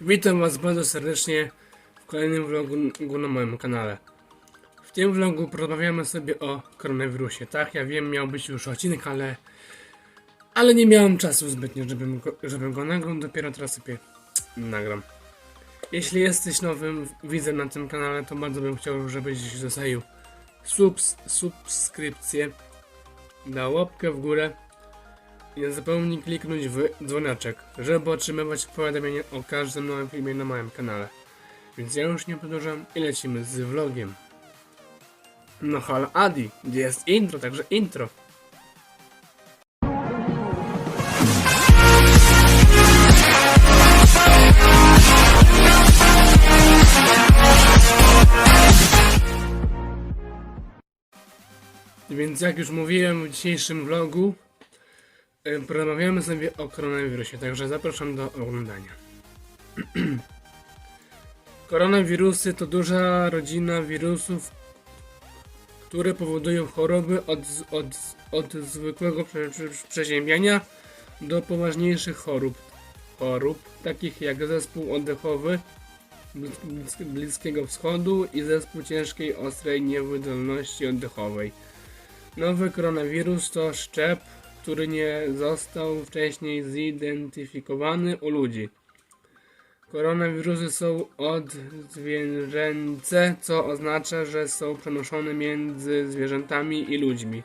Witam Was bardzo serdecznie w kolejnym vlogu na moim kanale. W tym vlogu porozmawiamy sobie o koronawirusie. Tak, ja wiem, miał być już odcinek, ale, ale nie miałem czasu zbytnio, żebym go, żebym go nagrał. Dopiero teraz sobie nagram. Jeśli jesteś nowym widzem na tym kanale, to bardzo bym chciał, żebyś zostawił subs, subskrypcję, dał łapkę w górę nie zapomnij kliknąć w dzwoneczek, żeby otrzymywać powiadomienia o każdym nowym filmie na moim kanale. Więc ja już nie przedłużam i lecimy z vlogiem. No halo Adi, gdzie jest intro, także intro. Więc jak już mówiłem w dzisiejszym vlogu, porozmawiamy sobie o koronawirusie, także zapraszam do oglądania. Koronawirusy to duża rodzina wirusów, które powodują choroby od, od, od zwykłego prze, prze, przeziębienia do poważniejszych chorób. Chorób takich jak zespół oddechowy Blis- Bliskiego Wschodu i zespół ciężkiej, ostrej niewydolności oddechowej. Nowy koronawirus to szczep, który nie został wcześniej zidentyfikowany u ludzi. Koronawirusy są odzwierzęce, co oznacza, że są przenoszone między zwierzętami i ludźmi.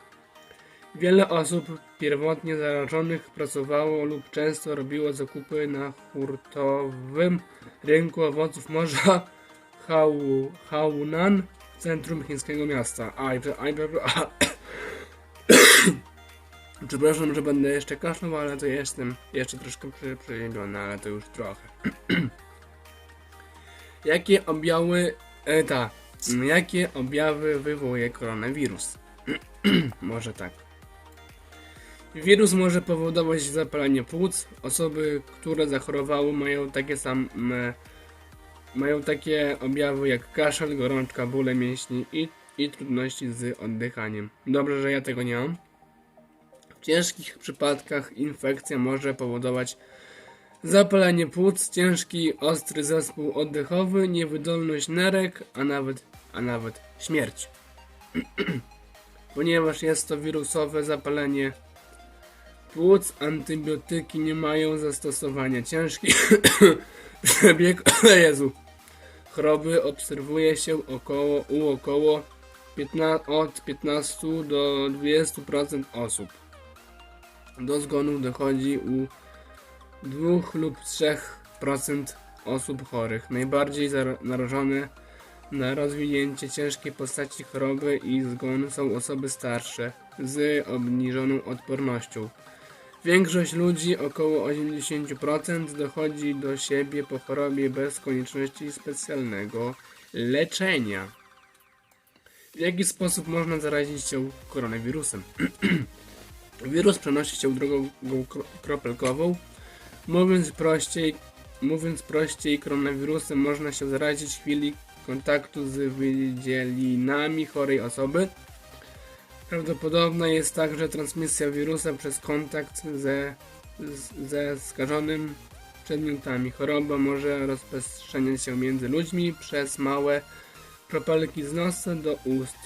Wiele osób pierwotnie zarażonych pracowało lub często robiło zakupy na hurtowym rynku owoców morza Hau, Haunan centrum chińskiego miasta. Aj, aj, prze- a, Przepraszam, że będę jeszcze kaszlał, ale to jestem jeszcze troszkę przeziębiony, ale to już trochę. Jakie objawy, e, ta, m, jakie objawy wywołuje koronawirus? może tak. Wirus może powodować zapalenie płuc. Osoby, które zachorowały mają takie same mają takie objawy jak kaszel, gorączka, bóle mięśni i, i trudności z oddychaniem. Dobrze, że ja tego nie mam. Ciężkich przypadkach infekcja może powodować zapalenie płuc, ciężki, ostry zespół oddechowy, niewydolność nerek, a nawet, a nawet śmierć. Ponieważ jest to wirusowe zapalenie płuc, antybiotyki nie mają zastosowania. Ciężki przebieg Jezu. choroby obserwuje się około, u około 15, od 15 do 20% osób. Do zgonów dochodzi u 2 lub 3% osób chorych. Najbardziej narażone na rozwinięcie ciężkiej postaci choroby i zgon są osoby starsze z obniżoną odpornością. Większość ludzi, około 80%, dochodzi do siebie po chorobie bez konieczności specjalnego leczenia. W jaki sposób można zarazić się koronawirusem? Wirus przenosi się drogą kro- kropelkową. Mówiąc prościej, mówiąc prościej, koronawirusem można się zarazić w chwili kontaktu z wydzielinami chorej osoby. Prawdopodobna jest także transmisja wirusa przez kontakt ze, ze skażonym przedmiotami. Choroba może rozprzestrzeniać się między ludźmi przez małe kropelki z nosa do ust,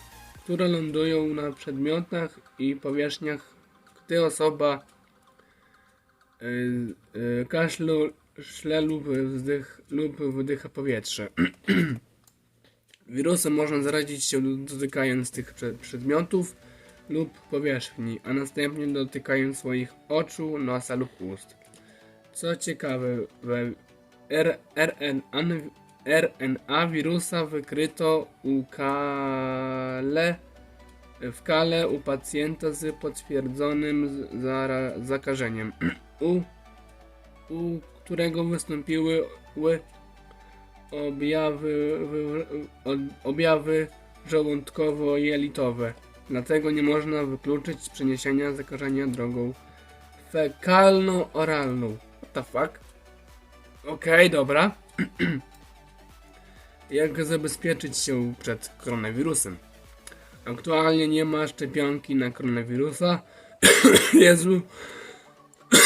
które lądują na przedmiotach i powierzchniach, gdy osoba y, y, kaszlu, szle lub, wzdych, lub wydycha powietrze. Wirusem można zarazić się dotykając tych prze- przedmiotów lub powierzchni, a następnie dotykając swoich oczu, nosa lub ust. Co ciekawe, RNA, RNA wirusa wykryto u kale, w kale u pacjenta z potwierdzonym zakażeniem, u, u którego wystąpiły ły- objawy, objawy żołądkowo-jelitowe. Dlatego nie można wykluczyć przeniesienia zakażenia drogą fekalno-oralną. What the fuck? Okej, dobra. Jak zabezpieczyć się przed koronawirusem? Aktualnie nie ma szczepionki na koronawirusa. Jezu.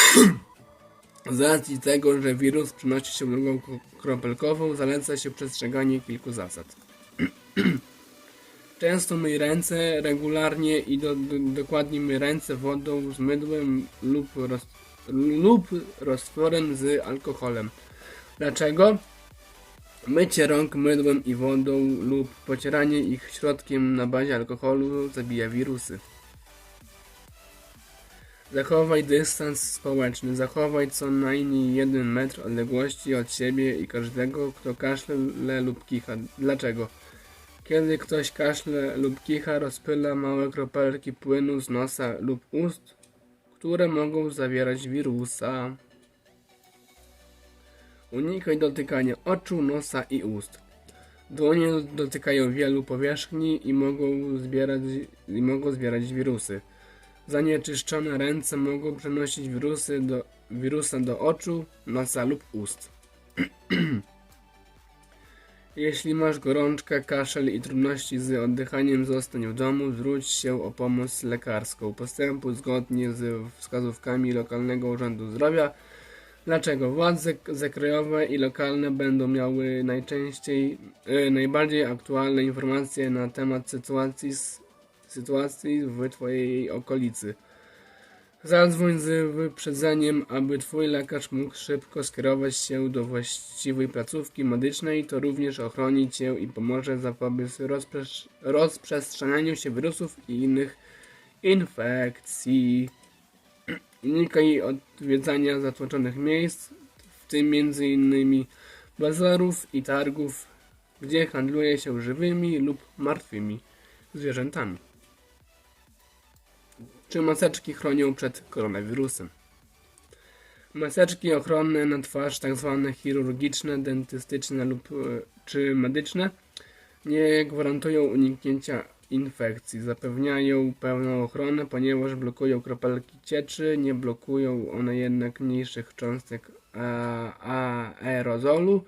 Z racji tego, że wirus przenosi się drogą ko- kropelkową, zaleca się przestrzeganie kilku zasad. Często myj ręce regularnie i do, do, dokładnie myj ręce wodą z mydłem lub, roz, lub roztworem z alkoholem. Dlaczego? Mycie rąk mydłem i wodą lub pocieranie ich środkiem na bazie alkoholu zabija wirusy. Zachowaj dystans społeczny. Zachowaj co najmniej 1 metr odległości od siebie i każdego, kto kaszle lub kicha. Dlaczego? Kiedy ktoś kaszle lub kicha, rozpyla małe kropelki płynu z nosa lub ust, które mogą zawierać wirusa. Unikaj dotykania oczu, nosa i ust. Dłonie dotykają wielu powierzchni i mogą zbierać, i mogą zbierać wirusy. Zanieczyszczone ręce mogą przenosić wirusy do, wirusa do oczu, nosa lub ust. Jeśli masz gorączkę, kaszel i trudności z oddychaniem, zostań w domu, zwróć się o pomoc lekarską. Postępuj zgodnie z wskazówkami lokalnego urzędu zdrowia. Dlaczego? Władze zakrajowe i lokalne będą miały najczęściej, e, najbardziej aktualne informacje na temat sytuacji, sytuacji w Twojej okolicy. Zadzwoń z wyprzedzeniem, aby Twój lekarz mógł szybko skierować się do właściwej placówki medycznej. To również ochroni Cię i pomoże zapobiec rozprzestrzenianiu się wirusów i innych infekcji. Unikaj odwiedzania zatłoczonych miejsc, w tym m.in. bazarów i targów, gdzie handluje się żywymi lub martwymi zwierzętami. Czy maseczki chronią przed koronawirusem? Maseczki ochronne na twarz, tzw. chirurgiczne, dentystyczne lub e, czy medyczne, nie gwarantują uniknięcia infekcji. Zapewniają pełną ochronę, ponieważ blokują kropelki cieczy, nie blokują one jednak mniejszych cząstek a- aerozolu,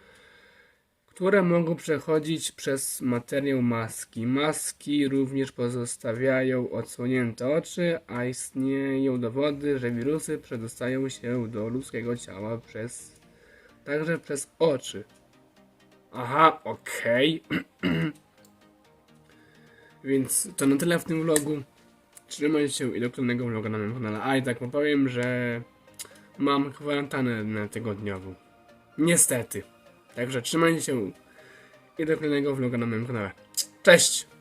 które mogą przechodzić przez materiał maski. Maski również pozostawiają odsłonięte oczy, a istnieją dowody, że wirusy przedostają się do ludzkiego ciała przez także przez oczy. Aha, okej. Więc to na tyle w tym vlogu. Trzymaj się i do kolejnego vloga na moim kanale. A i tak powiem, że mam kwarantannę na tygodniową. Niestety. Także trzymajcie się i do kolejnego vloga na moim kanale. Cześć!